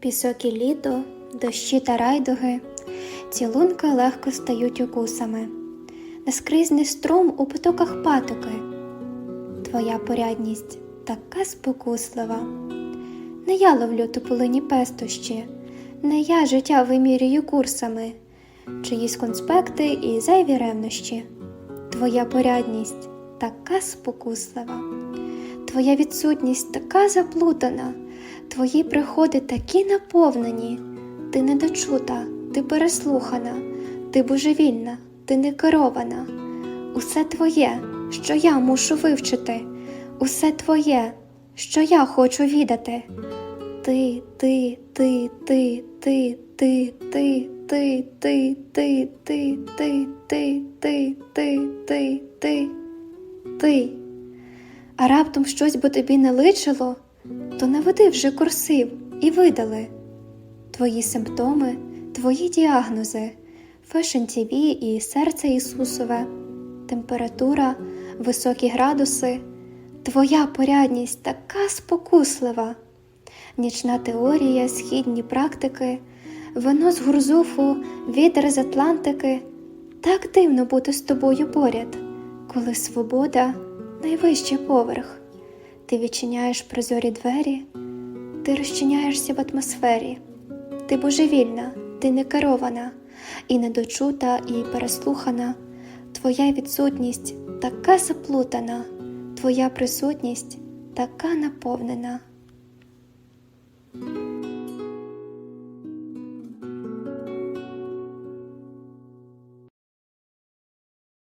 Пісок і літо, дощі та райдуги, цілунки легко стають укусами, наскрізний струм у потоках патоки. Твоя порядність така спокуслива. Не я ловлю туполині пестощі, не я життя вимірюю курсами, чиїсь конспекти і зайві ревнощі. Твоя порядність така спокуслива, твоя відсутність така заплутана, твої приходи такі наповнені, ти недочута, ти переслухана, ти божевільна, ти не керована. Усе твоє, що я мушу вивчити, усе твоє, що я хочу відати. Ти, ти, ти, ти, ти, ти, ти, ти, ти, ти, ти, ти, ти, ти, ти, ти, ти, ти. А раптом щось би тобі не личило, то наведи вже курсив і видали. Твої симптоми, твої діагнози, фешн ТВ і серце Ісусове, температура, високі градуси, твоя порядність така спокуслива, нічна теорія, східні практики, вино з гурзуфу, вітер з Атлантики. Так дивно бути з тобою поряд, коли свобода найвищий поверх. Ти відчиняєш прозорі двері, ти розчиняєшся в атмосфері, ти божевільна, ти не керована, і недочута, і переслухана, твоя відсутність така заплутана, твоя присутність така наповнена.